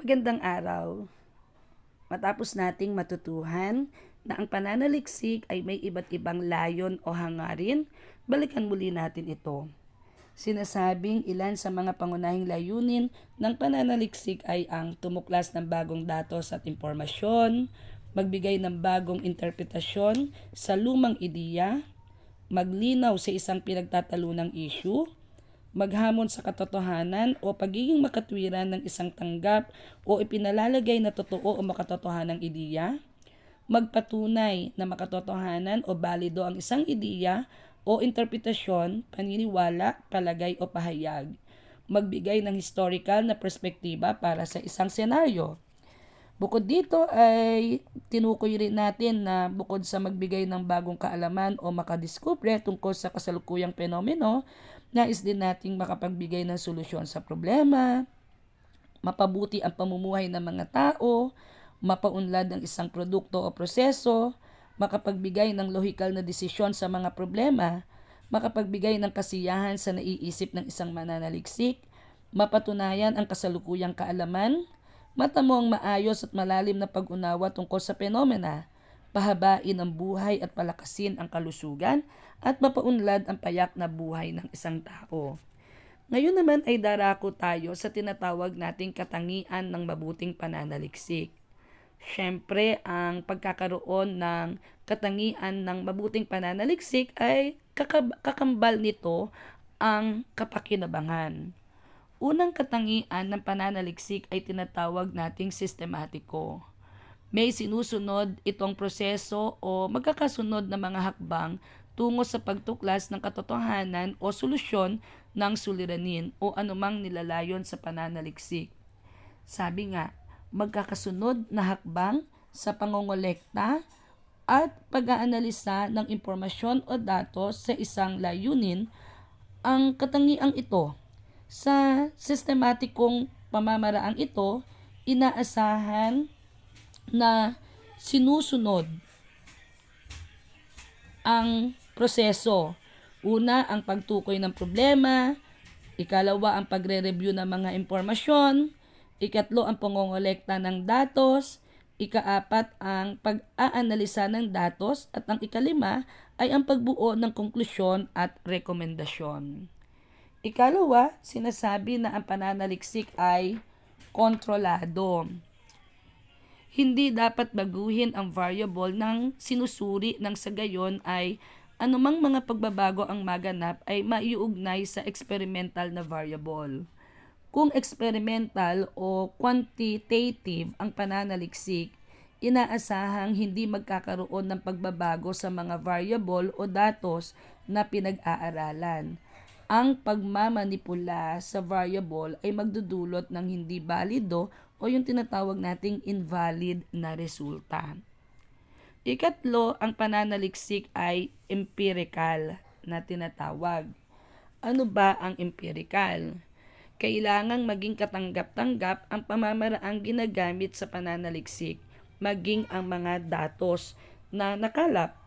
Magandang araw. Matapos nating matutuhan na ang pananaliksik ay may iba't ibang layon o hangarin, balikan muli natin ito. Sinasabing ilan sa mga pangunahing layunin ng pananaliksik ay ang tumuklas ng bagong datos at impormasyon, magbigay ng bagong interpretasyon sa lumang ideya, maglinaw sa isang pinagtatalunang issue, maghamon sa katotohanan o pagiging makatwiran ng isang tanggap o ipinalalagay na totoo o makatotohanang ideya, magpatunay na makatotohanan o balido ang isang ideya o interpretasyon, paniniwala, palagay o pahayag, magbigay ng historical na perspektiba para sa isang senaryo. Bukod dito ay tinukoy rin natin na bukod sa magbigay ng bagong kaalaman o makadiskubre tungkol sa kasalukuyang penomeno, nais din nating makapagbigay ng solusyon sa problema, mapabuti ang pamumuhay ng mga tao, mapaunlad ang isang produkto o proseso, makapagbigay ng lohikal na desisyon sa mga problema, makapagbigay ng kasiyahan sa naiisip ng isang mananaliksik, mapatunayan ang kasalukuyang kaalaman, matamo ang maayos at malalim na pag-unawa tungkol sa penomena, pahabain ang buhay at palakasin ang kalusugan, at mapaunlad ang payak na buhay ng isang tao. Ngayon naman ay darako tayo sa tinatawag nating katangian ng mabuting pananaliksik. Siyempre, ang pagkakaroon ng katangian ng mabuting pananaliksik ay kakab- kakambal nito ang kapakinabangan. Unang katangian ng pananaliksik ay tinatawag nating sistematiko. May sinusunod itong proseso o magkakasunod na mga hakbang tungo sa pagtuklas ng katotohanan o solusyon ng suliranin o anumang nilalayon sa pananaliksik. Sabi nga, magkakasunod na hakbang sa pangongolekta at pag-aanalisa ng impormasyon o datos sa isang layunin, ang katangiang ito sa sistematikong pamamaraang ito, inaasahan na sinusunod ang proseso. Una, ang pagtukoy ng problema. Ikalawa, ang pagre-review ng mga impormasyon. Ikatlo, ang pangongolekta ng datos. Ikaapat, ang pag-aanalisa ng datos. At ang ikalima ay ang pagbuo ng konklusyon at rekomendasyon. Ikalawa, sinasabi na ang pananaliksik ay kontrolado. Hindi dapat baguhin ang variable ng sinusuri ng sa gayon ay anumang mga pagbabago ang maganap ay maiugnay sa experimental na variable. Kung experimental o quantitative ang pananaliksik, inaasahang hindi magkakaroon ng pagbabago sa mga variable o datos na pinag-aaralan. Ang pagmamanipula sa variable ay magdudulot ng hindi balido o yung tinatawag nating invalid na resulta. Ikatlo, ang pananaliksik ay empirical na tinatawag. Ano ba ang empirical? Kailangang maging katanggap-tanggap ang pamamaraang ginagamit sa pananaliksik, maging ang mga datos na nakalap.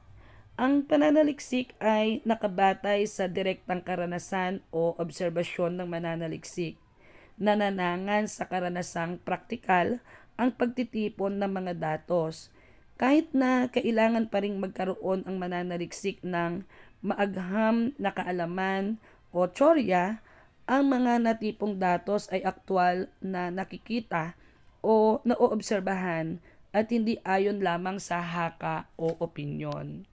Ang pananaliksik ay nakabatay sa direktang karanasan o obserbasyon ng mananaliksik. Nananangan sa karanasang praktikal ang pagtitipon ng mga datos kahit na kailangan pa rin magkaroon ang mananaliksik ng maagham na kaalaman o tsorya, ang mga natipong datos ay aktwal na nakikita o naoobserbahan at hindi ayon lamang sa haka o opinyon.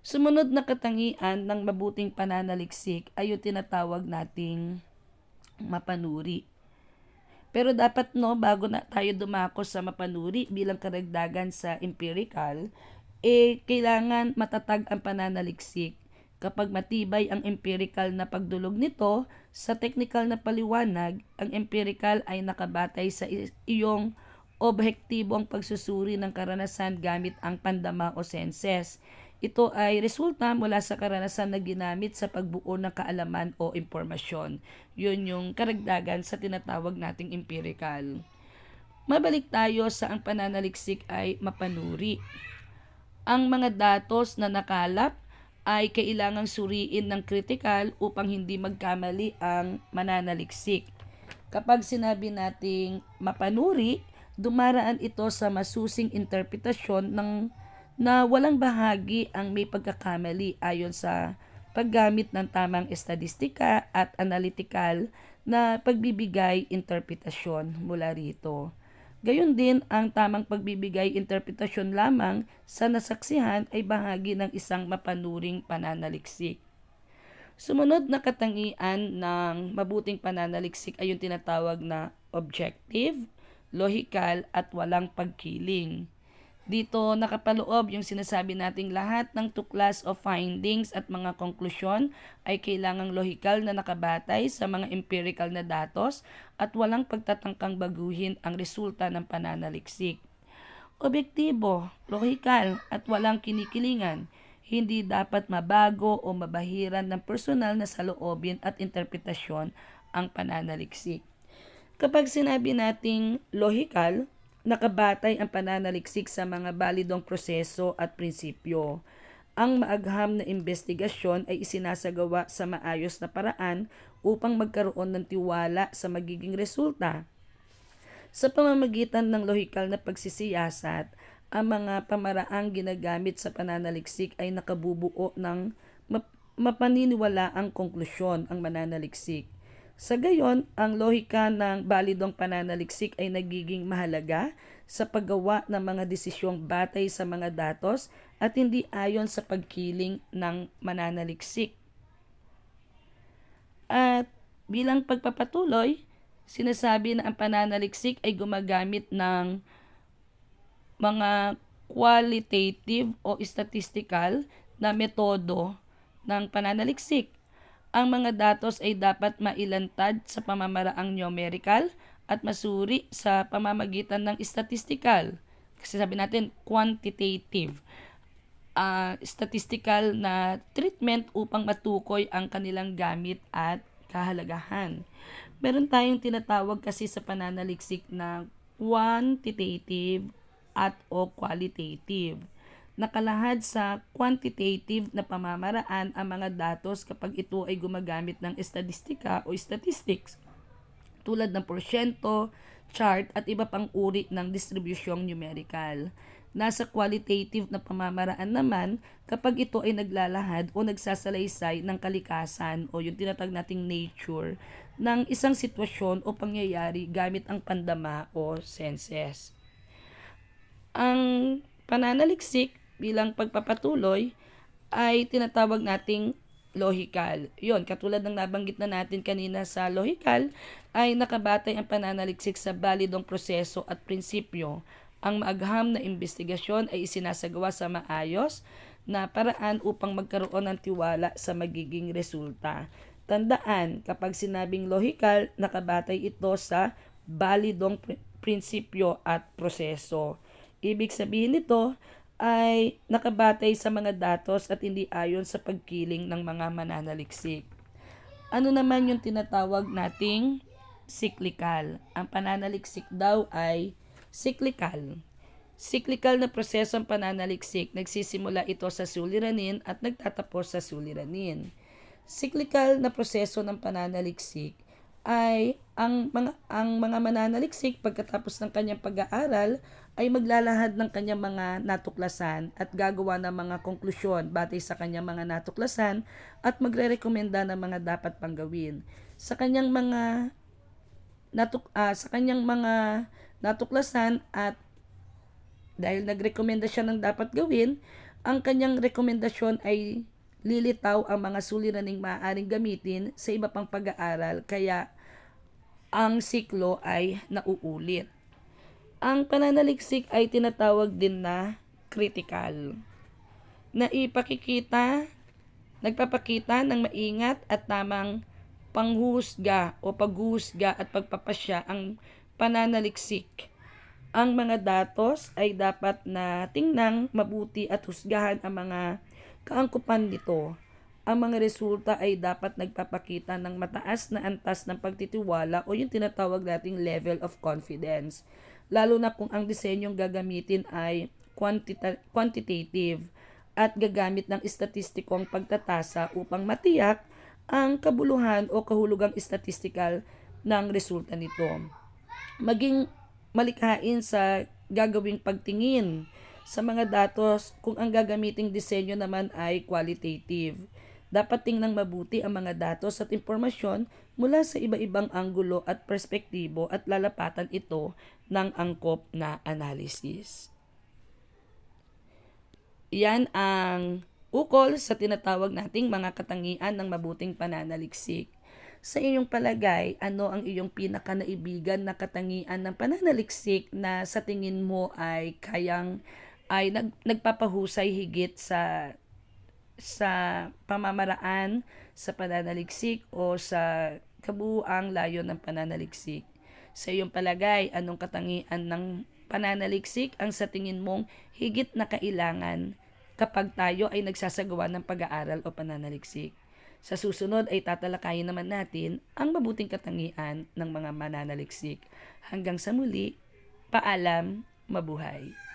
Sumunod na katangian ng mabuting pananaliksik ay yung tinatawag nating mapanuri. Pero dapat no, bago na tayo dumako sa mapanuri bilang karagdagan sa empirical, eh kailangan matatag ang pananaliksik. Kapag matibay ang empirical na pagdulog nito, sa technical na paliwanag, ang empirical ay nakabatay sa iyong objektibong pagsusuri ng karanasan gamit ang pandama o senses. Ito ay resulta mula sa karanasan na ginamit sa pagbuo ng kaalaman o impormasyon. Yun yung karagdagan sa tinatawag nating empirical. Mabalik tayo sa ang pananaliksik ay mapanuri. Ang mga datos na nakalap ay kailangang suriin ng kritikal upang hindi magkamali ang mananaliksik. Kapag sinabi nating mapanuri, dumaraan ito sa masusing interpretasyon ng na walang bahagi ang may pagkakamali ayon sa paggamit ng tamang estadistika at analytical na pagbibigay interpretasyon mula rito. Gayon din, ang tamang pagbibigay interpretasyon lamang sa nasaksihan ay bahagi ng isang mapanuring pananaliksik. Sumunod na katangian ng mabuting pananaliksik ay yung tinatawag na objective, logical at walang pagkiling. Dito nakapaloob yung sinasabi nating lahat ng tuklas o findings at mga konklusyon ay kailangang lohikal na nakabatay sa mga empirical na datos at walang pagtatangkang baguhin ang resulta ng pananaliksik. Objektibo, lohikal at walang kinikilingan, hindi dapat mabago o mabahiran ng personal na saloobin at interpretasyon ang pananaliksik. Kapag sinabi nating lohikal, nakabatay ang pananaliksik sa mga balidong proseso at prinsipyo. Ang maagham na investigasyon ay isinasagawa sa maayos na paraan upang magkaroon ng tiwala sa magiging resulta. Sa pamamagitan ng lohikal na pagsisiyasat, ang mga pamaraang ginagamit sa pananaliksik ay nakabubuo ng map- mapaniniwalaang konklusyon ang mananaliksik. Sa gayon, ang lohika ng balidong pananaliksik ay nagiging mahalaga sa paggawa ng mga desisyong batay sa mga datos at hindi ayon sa pagkiling ng mananaliksik. At bilang pagpapatuloy, sinasabi na ang pananaliksik ay gumagamit ng mga qualitative o statistical na metodo ng pananaliksik ang mga datos ay dapat mailantad sa pamamaraang numerical at masuri sa pamamagitan ng statistical. Kasi sabi natin, quantitative. Uh, statistical na treatment upang matukoy ang kanilang gamit at kahalagahan. Meron tayong tinatawag kasi sa pananaliksik na quantitative at o qualitative nakalahad sa quantitative na pamamaraan ang mga datos kapag ito ay gumagamit ng estadistika o statistics tulad ng porsyento, chart at iba pang uri ng distribusyong numerical. Nasa qualitative na pamamaraan naman kapag ito ay naglalahad o nagsasalaysay ng kalikasan o yung tinatag nating nature ng isang sitwasyon o pangyayari gamit ang pandama o senses. Ang pananaliksik bilang pagpapatuloy ay tinatawag nating logical. Yon, katulad ng nabanggit na natin kanina sa logical, ay nakabatay ang pananaliksik sa balidong proseso at prinsipyo. Ang maagham na investigasyon ay isinasagawa sa maayos na paraan upang magkaroon ng tiwala sa magiging resulta. Tandaan, kapag sinabing logical, nakabatay ito sa balidong prinsipyo at proseso. Ibig sabihin nito, ay nakabatay sa mga datos at hindi ayon sa pagkiling ng mga mananaliksik. Ano naman yung tinatawag nating cyclical? Ang pananaliksik daw ay cyclical. Cyclical na proseso ang pananaliksik. Nagsisimula ito sa suliranin at nagtatapos sa suliranin. Cyclical na proseso ng pananaliksik ay ang mga ang mga mananaliksik pagkatapos ng kanyang pag-aaral ay maglalahad ng kanyang mga natuklasan at gagawa ng mga konklusyon batay sa kanyang mga natuklasan at magrerekomenda ng mga dapat pang gawin. Sa kanyang mga natuk uh, sa kanyang mga natuklasan at dahil nagrekomenda siya ng dapat gawin, ang kanyang rekomendasyon ay lilitaw ang mga suliraning maaaring gamitin sa iba pang pag-aaral kaya ang siklo ay nauulit. Ang pananaliksik ay tinatawag din na critical. Na ipakikita, nagpapakita ng maingat at tamang panghusga o paghuhusga at pagpapasya ang pananaliksik. Ang mga datos ay dapat na tingnang mabuti at husgahan ang mga kaangkupan nito. Ang mga resulta ay dapat nagpapakita ng mataas na antas ng pagtitiwala o yung tinatawag nating level of confidence lalo na kung ang disenyong gagamitin ay quantita- quantitative at gagamit ng estatistikong pagtatasa upang matiyak ang kabuluhan o kahulugang statistical ng resulta nito. Maging malikhain sa gagawing pagtingin sa mga datos kung ang gagamiting disenyo naman ay qualitative. Dapat tingnan mabuti ang mga datos at impormasyon mula sa iba-ibang anggulo at perspektibo at lalapatan ito ng angkop na analysis. Yan ang ukol sa tinatawag nating mga katangian ng mabuting pananaliksik. Sa iyong palagay, ano ang iyong pinakanaibigan na katangian ng pananaliksik na sa tingin mo ay kayang ay nag, nagpapahusay higit sa sa pamamaraan sa pananaliksik o sa kabuuang layo ng pananaliksik. Sa iyong palagay, anong katangian ng pananaliksik ang sa tingin mong higit na kailangan kapag tayo ay nagsasagawa ng pag-aaral o pananaliksik? Sa susunod ay tatalakayin naman natin ang mabuting katangian ng mga mananaliksik. Hanggang sa muli, paalam, mabuhay.